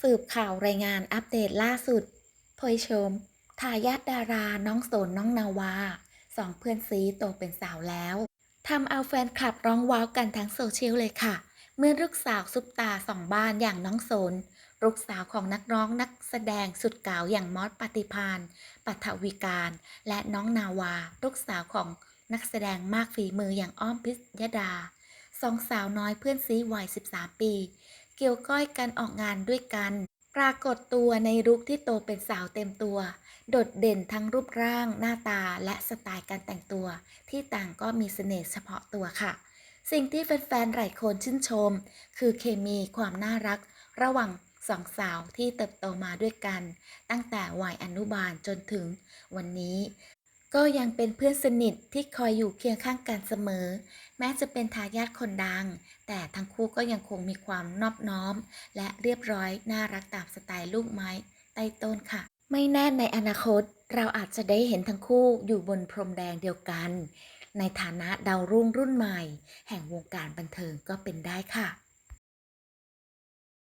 สืบข่าวรายงานอัปเดตล่าสุดพยชม ทายาทดาราน้องโสนน้องนาวาสองเพื่อนซีโตเป็นสาวแล้วทำเอาแฟนคลับร้องว้าวกันทั้งโซเชียลเลยค่ะ เมื่อลูกสาวซุปตาสองบ้านอย่างน้องโสนลูกสาวของนักร้องนักแสดงสุดเก๋าอย่างมอสปฏิพานปัทวิการ และน้องนาวา ลูกสาวของนักแสดงมากฝีมืออย่างอ้อมพิยดาสองสาวน้อยเพื่อนซีวัย 13 ปี เกี่ยวก้อยกันออกงานด้วยกัน ปรากฏตัวในลุคที่โตเป็นสาวเต็มตัว โดดเด่นทั้งรูปร่าง หน้าตาและสไตล์การแต่งตัว ที่ต่างก็มีเสน่ห์เฉพาะตัวค่ะ สิ่งที่แฟนๆหลายคนชื่นชม คือเคมีความน่ารัก ระหว่างสองสาวที่เติบโตมาด้วยกัน ตั้งแต่วัยอนุบาลจนถึงวันนี้ ก็ยังเป็นเพื่อนสนิทที่คอยอยู่เคียงข้างกันเสมอ แม้จะเป็นทายาทคนดัง แต่ทั้งคู่ก็ยังคงมีความนอบน้อม และเรียบร้อยน่ารักตามสไตล์ลูกไม้ใต้ต้นค่ะ ไม่แน่ในอนาคต เราอาจจะได้เห็นทั้งคู่อยู่บนพรมแดงเดียวกัน ในฐานะดาวรุ่งรุ่นใหม่ แห่งวงการบันเทิงก็เป็นได้ค่ะ